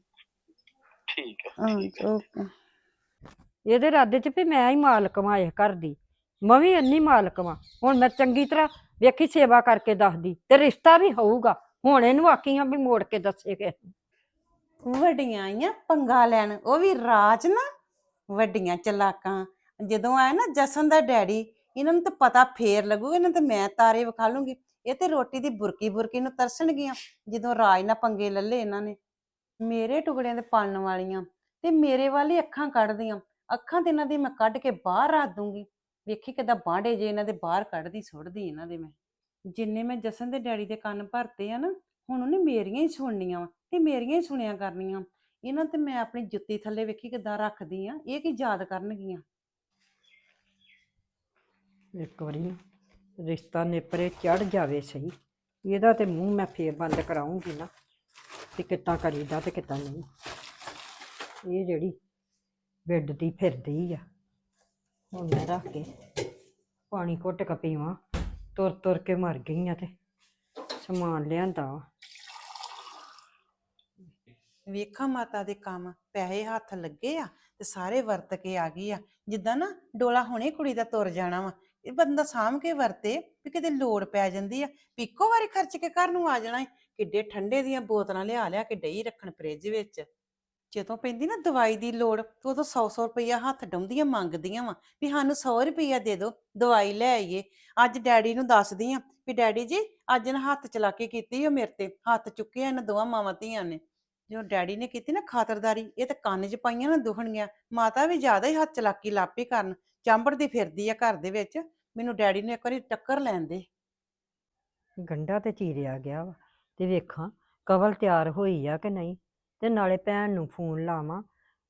ਠੀਕ ਹੈ ਹਾਂ ਠੀਕ ਹੈ ਓਕੇ। ਇਹਦੇ ਇਰਾਦੇ 'ਚ ਵੀ ਮੈਂ ਹੀ ਮਾਲਕ ਵਾਂ ਇਸ ਘਰ ਦੀ। ਮੈਂ ਵੀ ਇੰਨੀ ਮਾਲਕ ਵਾਂ। ਹੁਣ ਮੈਂ ਚੰਗੀ ਤਰ੍ਹਾਂ ਵੇਖੀ ਸੇਵਾ ਕਰਕੇ ਦੱਸਦੀ ਤੇ ਰਿਸ਼ਤਾ ਵੀ ਹੋਊਗਾ। ਹੁਣ ਇਹਨੂੰ ਆਖੀਆਂ ਵੀ ਮੋੜ ਕੇ ਦੱਸੇ ਕਿ ਵੱਡੀਆਂ ਆਈਆਂ ਪੰਗਾ ਲੈਣ, ਉਹ ਵੀ ਰਾਜ ਨਾ। ਵੱਡੀਆਂ ਚਲਾਕਾਂ, ਜਦੋਂ ਆਇਆ ਨਾ ਜਸਨ ਦਾ ਡੈਡੀ, ਇਹਨਾਂ ਨੂੰ ਤਾਂ ਪਤਾ ਫੇਰ ਲੱਗੂਗਾ, ਇਹਨਾਂ ਤੇ ਮੈਂ ਤਾਰੇ ਵਿਖਾ ਲੂੰਗੀ। ਇਹ ਤੇ ਰੋਟੀ ਦੀ ਬੁਰਕੀ ਬੁਰਕੀ ਨੂੰ ਤਰਸਣਗੀਆਂ, ਜਦੋਂ ਰਾਜ ਨਾਲ ਪੰਗੇ ਲੱਲੇ ਇਹਨਾਂ ਨੇ। ਮੇਰੇ ਟੁਕੜਿਆਂ ਦੇ ਪਾਲਣ ਵਾਲੀਆਂ ਤੇ ਮੇਰੇ ਵਾਲੀ ਅੱਖਾਂ ਕੱਢਦੀਆਂ। ਅੱਖਾਂ ਤੇ ਇਹਨਾਂ ਦੀ ਮੈਂ ਕੱਢ ਕੇ ਬਾਹਰ ਰੱਖ ਦੂੰਗੀ। ਵੇਖੀ ਕਿਦਾਂ ਬਾਂਡੇ ਜੇ ਇਹਨਾਂ ਦੇ ਬਾਹਰ ਕੱਢਦੀ, ਸੁੱਟਦੀ ਇਹਨਾਂ ਦੇ ਮੈਂ। ਜਿੰਨੇ ਮੈਂ ਜਸਨ ਦੇ ਡੈਡੀ ਦੇ ਕੰਨ ਭਰਤੇ ਆ ਨਾ, ਹੁਣ ਉਹਨੇ ਮੇਰੀਆਂ ਹੀ ਸੁਣਨੀਆਂ ਵਾ ਤੇ ਮੇਰੀਆਂ ਹੀ ਸੁਣਿਆ ਕਰਨੀਆਂ। ਇਹਨਾਂ ਤੇ ਮੈਂ ਆਪਣੀ ਜੁੱਤੀ ਥੱਲੇ ਵੇਖੀ ਕਿੱਦਾਂ ਰੱਖਦੀ ਆ, ਇਹ ਕੀ ਯਾਦ ਕਰਨਗੀਆਂ? ਇੱਕ ਵਾਰੀ ਨਾ, ਰਿਸ਼ਤਾ ਨੇਪਰੇ ਚੜ ਜਾਵੇ ਸਹੀ, ਇਹਦਾ ਤੇ ਮੂੰਹ ਮੈਂ ਫੇਰ ਬੰਦ ਕਰਾਉਂਗੀ ਨਾ ਤੇ ਕਿੱਦਾਂ ਕਰੀਦਾ ਤੇ ਕਿੱਦਾਂ ਨਹੀਂ। ਇਹ ਜਿਹੜੀ ਵਿੱਢਦੀ ਫਿਰਦੀ ਆ। ਹੁਣ ਮੈਂ ਰੱਖ ਕੇ ਪਾਣੀ ਘੁੱਟ ਕੇ ਪੀਵਾਂ। ਤੁਰ ਤੁਰ ਕੇ ਮਰ ਗਈ ਆ ਤੇ ਸਮਾਨ ਲਿਆਂਦਾ ਵਾ। ਵੇਖਾਂ ਮਾਤਾ ਦੇ ਕੰਮ, ਪੈਸੇ ਹੱਥ ਲੱਗੇ ਆ ਤੇ ਸਾਰੇ ਵਰਤ ਕੇ ਆ ਗਈ ਆ। ਜਿੱਦਾਂ ਨਾ ਡੋਲਾ ਹੁਣੇ ਕੁੜੀ ਦਾ ਤੁਰ ਜਾਣਾ ਵਾ, ਇਹ ਬੰਦਾ ਸਾਂਭ ਕੇ ਵਰਤੇ, ਵੀ ਕਿਤੇ ਲੋੜ ਪੈ ਜਾਂਦੀ ਆ। ਵੀ ਇੱਕੋ ਵਾਰੀ ਖਰਚ ਕੇ ਘਰ ਨੂੰ ਆ ਜਾਣਾ ਏ। ਕਿੱਡੇ ਠੰਡੇ ਦੀਆਂ ਬੋਤਲਾਂ ਲਿਆ ਲਿਆ ਕੇ ਡਈ ਰੱਖਣ ਫ੍ਰਿਜ ਵਿੱਚ। ਜਦੋਂ ਪੈਂਦੀ ਨਾ ਦਵਾਈ ਦੀ ਲੋੜ, ਤੇ ਉਦੋਂ 100-100 ਰੁਪਈਆ ਹੱਥ ਡਾਉਂਦੀਆਂ ਮੰਗਦੀਆਂ ਵਾ ਵੀ ਸਾਨੂੰ 100 ਰੁਪਈਆ ਦੇ ਦਿਓ, ਦਵਾਈ ਲੈ ਆਈਏ। ਅੱਜ ਡੈਡੀ ਨੂੰ ਦੱਸਦੀ ਆ ਵੀ ਡੈਡੀ ਜੀ, ਅੱਜ ਨਾ ਹੱਥ ਚਲਾਕੀ ਕੀਤੀ ਉਹ ਮੇਰੇ ਤੇ, ਹੱਥ ਚੁੱਕਿਆ ਇਹਨਾਂ ਦੋਵਾਂ ਮਾਵਾਂ ਧੀਆਂ ਨੇ। ਜੋ ਡੈਡੀ ਨੇ ਕੀਤੀ ਨਾ ਖਾਤਰਦਾਰੀ, ਇਹ ਤਾਂ ਕੰਨ 'ਚ ਪਾਈਆਂ ਨਾ ਦੁਖਣੀਆਂ ਮਾਤਾ ਵੀ ਜ਼ਿਆਦਾ ਹੀ ਹੱਥ ਚਲਾਕੀ ਲਾਪੀ ਕਰਨ ਚਾਂਬੜਦੀ ਫਿਰਦੀ ਆ ਘਰ ਦੇ ਵਿੱਚ, ਮੈਨੂੰ ਡੈਡੀ ਨੇ ਇੱਕ ਵਾਰੀ ਟੱਕਰ ਲੈਣ ਦੇ। ਗੰਡਾ ਤੇ ਚੀਰਿਆ ਗਿਆ ਵਾ, ਤੇ ਵੇਖਾਂ ਕਵਲ ਤਿਆਰ ਹੋਈ ਆ ਕਿ ਨਹੀਂ। ਤੇ ਨਾਲੇ ਭੈਣ ਨੂੰ ਫੋਨ ਲਾਵਾਂ।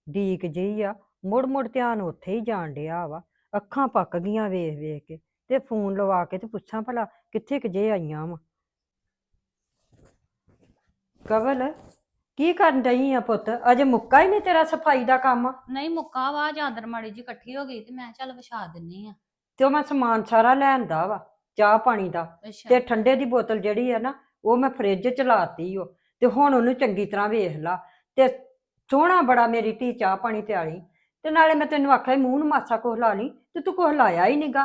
ਡੀਕ ਜਿਹੀ ਆ ਮੁੜ ਮੁੜ ਧਿਆਨ ਉੱਥੇ ਹੀ ਜਾਣ ਡਿਆ ਵਾ। ਅੱਖਾਂ ਪੱਕ ਗਈਆਂ ਵੇਖ ਵੇਖ ਕੇ ਤੇ ਫੋਨ ਲਵਾ ਕੇ ਤੇ ਪੁੱਛਾਂ ਭਲਾ ਕਿੱਥੇ ਕੁ ਜੇ ਆਈਆਂ ਵਾ। ਕਵਲ ਕੀ ਕਰਨ ਡਈ ਆ ਪੁੱਤ? ਅਜੇ ਮੁੱਕਾ ਹੀ ਨਹੀਂ ਤੇਰਾ ਸਫ਼ਾਈ ਦਾ ਕੰਮ? ਨਹੀਂ ਮੁੱਕਾ ਵਾ ਚਾਦਰ ਮਾੜੀ ਜੀ ਇਕੱਠੀ ਹੋ ਗਈ ਤੇ ਮੈਂ ਚੱਲ ਵਿਛਾ ਦਿੰਨੀ ਆ। ਤੇ ਉਹ ਮੈਂ ਸਮਾਨ ਸਾਰਾ ਲੈਂਦਾ ਵਾ ਚਾਹ ਪਾਣੀ ਦਾ। ਤੇ ਠੰਡੇ ਦੀ ਬੋਤਲ ਜਿਹੜੀ ਹੈ ਨਾ ਉਹ ਮੈਂ ਫ੍ਰਿਜ ਚ ਲਾਤੀ ਉਹ ਤੇ ਹੁਣ ਉਹਨੂੰ ਚੰਗੀ ਤਰ੍ਹਾਂ ਵੇਖ ਲਾ ਤੇ ਸੋਹਣਾ ਬੜਾ ਮੇਰੀ ਧੀ ਚਾਹ ਪਾਣੀ ਤੇ ਆਲੀ ਤੇ ਨਾਲੇ ਮੈਂ ਤੈਨੂੰ ਆਖਿਆ ਸੀ ਮੂੰਹ ਨੂੰ ਮਾਸਾ ਕੁਛ ਲਾ ਲਈ ਤੇ ਤੂੰ ਕੁਛ ਲਾਇਆ ਹੀ ਨੀਗਾ।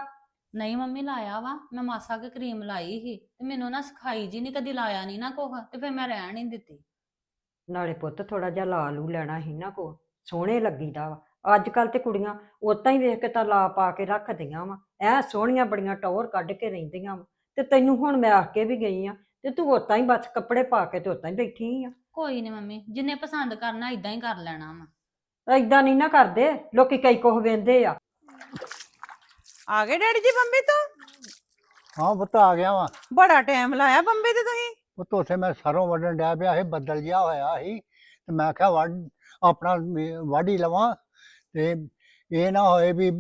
ਨਹੀਂ ਮੰਮੀ ਲਾਇਆ ਵਾ ਮੈਂ ਮਾਸਾ ਕੇ ਕਰੀਮ ਲਾਈ ਸੀ ਤੇ ਮੈਨੂੰ ਨਾ ਸਿਖਾਈ ਜੀ ਨਹੀਂ ਕਦੀ ਲਾਇਆ ਨਹੀਂ ਨਾ ਕੋਹ ਤੇ ਫਿਰ ਮੈਂ ਰਹਿਣ ਨਹੀਂ ਦਿੱਤੀ। ਨਾਲੇ ਪੁੱਤ ਥੋੜਾ ਜਿਹਾ ਲਾ ਲੂ ਲੈਣਾ ਸੀ ਨਾ ਕੋ ਸੋਹਣੇ ਲੱਗੀਦਾ ਵਾ। ਅੱਜ ਕੱਲ ਤੇ ਕੁੜੀਆਂ ਉਤਾਂ ਹੀ ਵੇਖ ਕੇ ਤਾਂ ਲਾ ਪਾ ਕੇ ਰੱਖਦੀਆਂ ਵਾ ਐ ਸੋਹਣੀਆਂ ਬੜੀਆਂ ਟੌਰ ਕੱਢ ਕੇ ਰਹਿੰਦੀਆਂ ਵਾ। ਤੇ ਤੈਨੂੰ ਹੁਣ ਮੈਂ ਆਖ ਕੇ ਵੀ ਗਈ ਆ ਤੇ ਤੂੰ ਉਤਾਂ ਹੀ ਬਸ ਕੱਪੜੇ ਪਾ ਕੇ ਤੇ ਉਤਾਂ ਹੀ ਬੈਠੀ ਆ। ਕੋਈ ਨਹੀਂ ਮੰਮੀ ਜਿੰਨੇ ਪਸੰਦ ਕਰਨਾ ਇਦਾਂ ਹੀ ਕਰ ਲੈਣਾ ਵਾ। ਏਦਾਂ ਨਹੀਂ ਨਾ ਕਰਦੇ ਲੋਕੀ ਕਈ ਕੁਛ ਵੇਂਦੇ ਆ। ਆ ਗਏ ਡੈਡੀ ਜੀ ਬੰਬੇ ਤੋਂ? ਹਾਂ ਪੁੱਤ ਆ ਗਿਆ ਵਾ। ਬੜਾ ਟਾਈਮ ਲਾਇਆ ਬੰਬੇ ਤੇ ਤੁਸੀਂ? ਪੁੱਤ ਉੱਥੇ ਮੈਂ ਸਰੋਂ ਵੱਢਣ ਡਿਆ ਪਿਆ ਸੀ ਬੱਦਲ ਜਿਹਾ ਹੋਇਆ ਸੀ। ਤੇ ਮੈਂ ਕਿਹਾ ਵੱਢ ਆਪਣਾ ਮੇ- ਵਾਢੀ ਲਵਾਂ। ਤੇ ਇਹ ਨਾ ਹੋਏ ਵੀ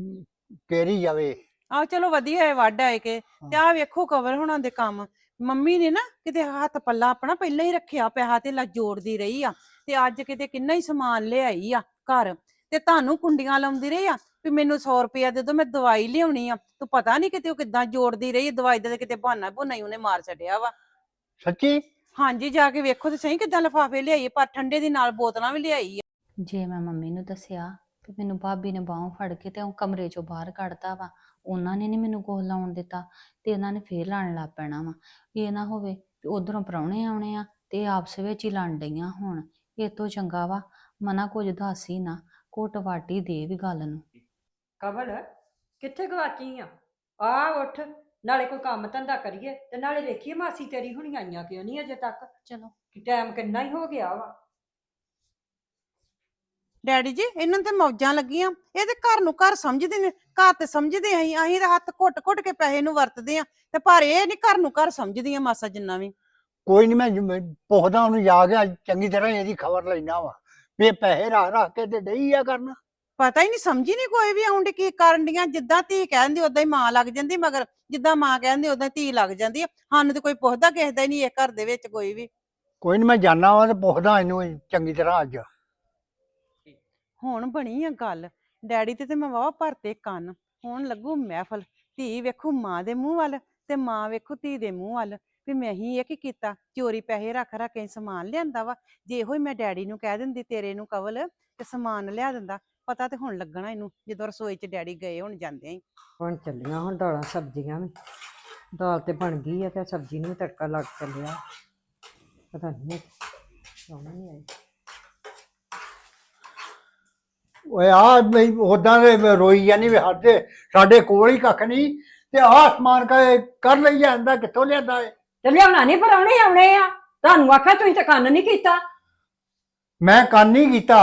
ਕੇਰੀ ਜਾਵੇ। ਆ ਚਲੋ ਵਧੀਆ ਹੈ ਵੱਡ ਆਏ ਕੇ। ਤੇ ਆ ਵੇਖੋ ਕਵਰ ਹੋਣਾ ਦੇ ਕੰਮ। ਮੰਮੀ ਨੇ ਨਾ ਕਿਤੇ ਹੱਥ ਪੱਲਾ ਆਪਣਾ ਪਹਿਲਾਂ ਹੀ ਰੱਖਿਆ ਪੈਸਾ ਤੇ ਲਾ ਜੋੜਦੀ ਰਹੀ ਆ ਤੇ ਅੱਜ ਕਿਤੇ ਕਿੰਨਾ ਹੀ ਸਮਾਨ ਲਿਆਈ ਆ ਘਰ ਤੇ ਤੁਹਾਨੂੰ ਕੁੰਡੀਆਂ ਲਾਉਂਦੀ ਰਹੀ ਆ ਵੀ ਮੈਨੂੰ 100 ਰੁਪਇਆ ਦੇ ਦਿਓ ਮੈਂ ਦਵਾਈ ਲਿਆਉਣੀ ਆ। ਤੂੰ ਪਤਾ ਨਹੀਂ ਕਿਤੇ ਉਹ ਕਿੱਦਾਂ ਜੋੜਦੀ ਰਹੀ ਦਵਾਈ ਦਾ ਕਿਤੇ ਬਹਾਨਾ ਬੁਨਾ ਹੀ ਉਹਨੇ ਮਾਰ ਛੱਡਿਆ ਵਾ। ਸੱਚੀ? ਹਾਂਜੀ ਜਾ ਕੇ ਵੇਖੋ ਤੇ ਸਹੀ ਕਿੱਦਾਂ ਲਿਫਾਫੇ ਲਿਆਈ ਪਰ ਠੰਡੇ ਦੀ ਨਾਲ ਬੋਤਲਾਂ ਵੀ ਲਿਆਈ ਆ। ਜੇ ਮੈਂ ਮੰਮੀ ਨੂੰ ਦੱਸਿਆ ਕਿ ਮੈਨੂੰ ਭਾਬੀ ਨੇ ਬਾਹੋਂ ਫੜ ਕੇ ਤੇ ਉਹ ਕਮਰੇ ਚੋਂ ਬਾਹਰ ਕੱਢਤਾ ਵਾ ਉਹਨਾਂ ਨੇ ਨਹੀਂ ਮੈਨੂੰ ਕੋਲ ਲਾਉਣ ਦਿੱਤਾ ਤੇ ਇਹਨਾਂ ਨੇ ਫੇਰ ਲਾਣ ਲੱਗ ਪੈਣਾ ਵਾ। ਇਹ ਨਾ ਹੋਵੇ ਕਿ ਉਧਰੋਂ ਪ੍ਰਾਹੁਣੇ ਆਉਣੇ ਆ ਤੇ ਆਪਸ ਵਿੱਚ ਹੀ ਲੜ ਡਈਆਂ ਹੁਣ। ਇਹ ਤੋਂ ਚੰਗਾ ਵਾ ਮਨਾ ਕੁਝ ਦੱਸ ਹੀ ਨਾ ਘੁੱਟ ਵਾਟੀ ਦੇ ਵੀ ਗੱਲ ਨੂੰ। ਕਵਲ ਕਿੱਥੇ ਗਵਾਚੀ ਆ? ਆ ਉੱਠ ਨਾਲੇ ਕੋਈ ਕੰਮ ਧੰਦਾ ਕਰੀਏ ਤੇ ਨਾਲੇ ਵੇਖੀਏ ਮਾਸੀ ਤੇਰੀ ਹੁਣੀ ਆਈਆਂ ਕਿਉਂ ਨਹੀਂ ਅਜੇ ਤੱਕ? ਚਲੋ। ਕਿ ਟਾਈਮ ਕਿੰਨਾ ਹੀ ਹੋ ਗਿਆ ਵਾ। ਡੈਡੀ ਜੀ ਇਹਨਾਂ ਨੂੰ ਤੇ ਮੌਜਾਂ ਲੱਗੀਆਂ। ਇਹ ਤੇ ਘਰ ਨੂੰ ਘਰ ਸਮਝਦੇ ਨੇ ਘਰ ਤੇ ਸਮਝਦੇ ਅਸੀਂ ਅਸੀਂ ਤਾਂ ਹੱਥ ਘੁੱਟ-ਘੁੱਟ ਕੇ ਪੈਸੇ ਨੂੰ ਵਰਤਦੇ ਆ ਤੇ ਪਰ ਇਹ ਨਹੀਂ ਘਰ ਨੂੰ ਘਰ ਸਮਝਦੀਆਂ ਮਾਸਾ ਜਿੰਨਾ ਵੀ। ਕੋਈ ਨਹੀਂ ਮੈਂ ਪੁੱਛਦਾ ਉਹਨੂੰ ਜਾ ਕੇ ਅੱਜ ਚੰਗੀ ਤਰ੍ਹਾਂ ਇਹਦੀ ਖਬਰ ਲੈਣਾ ਵਾ ਵੀ ਇਹ ਪੈਸੇ ਰੱਖ ਰੱਖ ਕੇ ਤੇ ਡਈ ਆ ਕਰਨਾ। ਪਤਾ ਹੀ ਨਹੀਂ ਸਮਝੀ ਨਹੀਂ ਕੋਈ ਵੀ ਆਉਂਦੀ ਕੀ ਕਰਨ ਡੀਆਂ ਜਿੱਦਾਂ ਧੀ ਕਹਿੰਦੀ ਉਦਾਂ ਹੀ ਮਾਂ ਲੱਗ ਜਾਂਦੀ ਮਗਰ ਜਿੱਦਾਂ ਮਾਂ ਕਹਿੰਦੀ ਉਦਾਂ ਧੀ ਲੱਗ ਜਾਂਦੀ ਆ। ਸਾਨੂੰ ਤੇ ਕੋਈ ਪੁੱਛਦਾ ਕਿਸੇ ਦਾ ਹੀ ਨਹੀਂ ਇਹ ਘਰ ਦੇ ਵਿੱਚ ਕੋਈ ਵੀ। ਕੋਈ ਨਹੀਂ ਮੈਂ ਜਾਣਾ ਵਾ ਤੇ ਪੁੱਛਦਾ ਇਹਨੂੰ ਚੰਗੀ ਤਰ੍ਹਾਂ ਅੱਜ। ਹੁਣ ਬਣੀ ਆ ਗੱਲ। ਡੈਡੀ ਤੇ ਤੇ ਮੈਂ ਵਾਵਾ ਭਰਤੇ ਕੰਨ। ਹੁਣ ਲੱਗੂ ਮਹਿਫਲ। ਧੀ ਵੇਖੂ ਮਾਂ ਦੇ ਮੂੰਹ ਵੱਲ ਤੇ ਮਾਂ ਵੇਖੂ ਧੀ ਦੇ ਮੂੰਹ ਵੱਲ। ਵੀ ਮੈਂ ਹੀ ਇਹ ਕੀ ਕੀਤਾ? ਚੋਰੀ ਪੈਸੇ ਰੱਖ ਰੱਖ ਕੇ ਸਮਾਨ ਲਿਆਂਦਾ ਵਾ। ਜੇ ਇਹੋ ਹੀ ਮੈਂ ਡੈਡੀ ਨੂੰ ਕਹਿ ਦਿੰਦੀ, ਤੇਰੇ ਨੂੰ ਕਵਲ, ਤੇ ਸਮਾਨ ਲਿਆ ਦਿੰਦਾ, ਪਤਾ ਤੇ ਹੁਣ ਲੱਗਣਾ ਇਹਨੂੰ, ਜਦੋਂ ਰਸੋਈ 'ਚ ਡੈਡੀ ਗਏ ਹੁਣ ਜਾਂਦੇ ਹੀ। ਹੁਣ ਚੱਲੀਆਂ ਹੁਣ ਦਾਲਾਂ ਸਬਜ਼ੀਆਂ ਵੀ। ਦਾਲ ਤੇ ਬਣ ਗਈ ਆ ਤੇ ਸਬਜ਼ੀ ਨੂੰ ਵੀ ਤੜਕਾ ਲੱਗ ਚੱਲਿਆ। ਪਤਾ ਨਹੀਂ ਸੋਣਾ ਨਹੀਂ ਆਈ। ਓਏ ਆ ਉਦਾਂ ਦੇ ਰੋਈ ਜਾਨੀ ਵੀ ਸਾਡੇ ਸਾਡੇ ਕੋਲ ਹੀ ਕੱਖ ਨਹੀਂ। ਤੇ ਆਹ ਸਮਾਨ ਕਾ ਕਰ ਲਈ ਜਾਂਦਾ ਕਿੱਥੋਂ ਲਿਆਂਦਾ ਏ ਤੇ ਲਿਆਉਣਾ ਨਹੀਂ ਪਰ ਆਉਣੇ ਆਉਣੇ ਆ। ਤੁਹਾਨੂੰ ਆਖਿਆ ਤੁਸੀਂ ਤਾਂ ਕੰਨ ਨਹੀਂ ਕੀਤਾ। ਮੈਂ ਕੰਨ ਨਹੀਂ ਕੀਤਾ।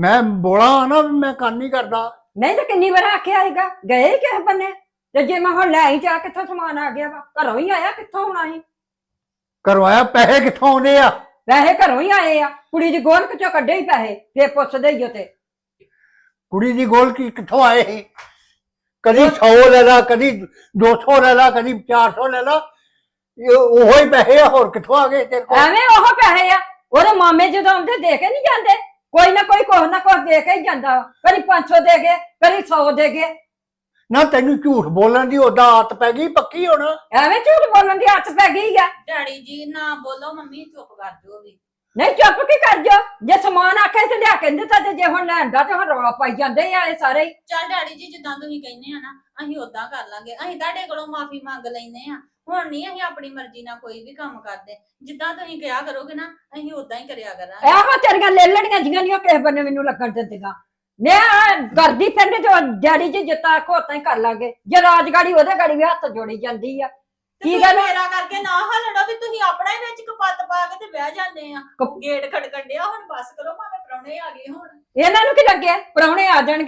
ਮੈਂ ਬੋਲਾ ਆ ਨਾ ਵੀ ਮੈਂ ਕੰਨ ਨਹੀਂ ਕਰਦਾ। ਨਹੀਂ ਤਾਂ ਕਿੰਨੀ ਵਾਰ ਆਖਿਆ ਹੈਗਾ ਗਏ ਕਿਸੇ ਬੰਨੇ? ਤੇ ਜੇ ਮੈਂ ਹੁਣ ਲੈ ਹੀ ਜਾ ਕਿੱਥੋਂ ਸਮਾਨ ਆ ਗਿਆ ਵਾ? ਘਰੋਂ ਹੀ ਆਇਆ ਕਿੱਥੋਂ ਆਉਣਾ ਸੀ? ਕਰਵਾਇਆ ਪੈਸੇ ਕਿੱਥੋਂ ਆਉਂਦੇ ਆ? ਪੈਸੇ ਘਰੋਂ ਹੀ ਆਏ ਆ। ਕੁੜੀ ਦੀ ਗੋਲਕ ਚੋਂ ਕੱਢੇ ਹੀ ਪੈਸੇ ਫੇਰ ਪੁੱਛਦੇ ਹੀ ਉਹ ਤੇ ਕੁੜੀ ਦੀ ਗੋਲ ਕੀ ਕਿੱਥੋਂ ਆਏ ਸੀ? ਕਦੀ 100 ਲੈ ਲਾ ਕਦੀ 200 ਲੈ ਲਾ ਕਦੀ 400 ਲੈ ਲਾ। ਇਹ ਉਹੋ ਹੀ ਪੈਸੇ ਆ ਹੋਰ ਕਿੱਥੋਂ ਆ ਗਏ ਤੇਰੇ ਕੋਲ? ਐਵੇਂ ਉਹ ਪੈਸੇ ਆ। ਉਹਦੇ ਮਾਮੇ ਜਦੋਂ ਆਉਂਦੇ ਦੇ ਕੇ ਨਹੀਂ ਜਾਂਦੇ। ਕੋਈ ਨਾ ਕੋਈ ਕੁਛ ਨਾ ਕੁਛ ਦੇ ਕੇ ਹੀ ਜਾਂਦਾ ਵਾ। ਕਦੀ 500 ਦੇ ਗਏ ਕਦੀ 100 ਦੇ ਗਏ। ਨਾ ਤੈਨੂੰ ਝੂਠ ਬੋਲਣ ਦੀ ਉਦਾਂ ਆਦਤ ਪੈ ਗਈ ਪੱਕੀ ਹੁਣ। ਐਵੇਂ ਝੂਠ ਬੋਲਣ ਦੀ ਹੱਥ ਪੈ ਗਈ ਆ। ਡੈਡੀ ਜੀ ਨਾ ਬੋਲੋ ਮੰਮੀ ਚੁੱਪ ਕਰ ਜਾਓ ਵੀ। ਨਹੀਂ ਚੁੱਪ ਕੀ ਕਰ ਜਾ ਜੇ ਸਮਾਨ ਆਖੇ ਤੇ ਲਿਆ ਕੇ ਦਿੱਤਾ ਤੇ ਜੇ ਹੁਣ ਲੈਂਦਾ ਤੇ ਹੁਣ ਰੌਲਾ ਪਾਈ ਜਾਂਦੇ ਆ ਇਹ ਸਾਰੇ ਹੀ। ਚੱਲ ਡੈਡੀ ਜੀ ਜਿੱਦਾਂ ਤੁਸੀਂ ਕਹਿੰਦੇ ਆ ਨਾ ਅਸੀਂ ਉਦਾਂ ਕਰ ਲਾਂਗੇ। ਅਸੀਂ ਤੁਹਾਡੇ ਕੋਲੋਂ ਮਾਫੀ ਮੰਗ ਲੈਨੇ ਆ। ਹੁਣ ਨਹੀਂ ਅਸੀਂ ਆਪਣੀ ਮਰਜ਼ੀ ਨਾਲ ਕੋਈ ਵੀ ਕੰਮ ਕਰਦੇ। ਜਿੱਦਾਂ ਤੁਸੀਂ ਕਿਹਾ ਕਰੋਗੇ ਨਾ ਅਸੀਂ ਉਦਾਂ ਹੀ ਕਰਿਆ ਕਰਾਂਗੇ। ਇਹੋ ਤੇਰੀਆਂ ਲੈ ਲੈਣੀਆਂ ਜੀਆਂ ਨਹੀਂ ਕਿਸੇ ਬੰਨੇ ਮੈਨੂੰ ਲੱਗਣ ਦਿੰਦੀਆਂ। ਮੈਂ ਕਰਦੀ ਫਿਰਨੇ ਤੇ ਡੈਡੀ ਜੀ ਜਿੱਤਾ ਕੋਤਾਂ ਹੀ ਕਰ ਲਾਂਗੇ। ਜੇ ਰਾਜਗਾੜੀ ਉਹਦੇ ਗਾੜੀ ਵੀ ਹੱਥ ਜੋੜੀ ਜਾਂਦੀ ਆ। ਕੀ ਗੱਲ? ਮੇਰਾ ਕਰਕੇ ਨਾ ਹਲੜੋ ਵੀ ਤੁਸੀਂ ਆਪਣਾ ਹੀ ਵਿੱਚ ਕਪੱਤ ਪਾ ਕੇ ਤੇ ਬਹਿ ਜਾਂਦੇ ਆ। ਗੇਟ ਖੜਕਣ ਡਿਆ ਹੁਣ ਬਸ ਕਰੋ ਭਾਵੇਂ ਪ੍ਰਾਹੁਣੇ ਆ ਗਏ ਹੁਣ। ਇਹਨਾਂ ਨੂੰ ਕੀ ਲੱਗਿਆ? ਪ੍ਰਾਹੁਣੇ ਆ ਜਾਣਗੇ।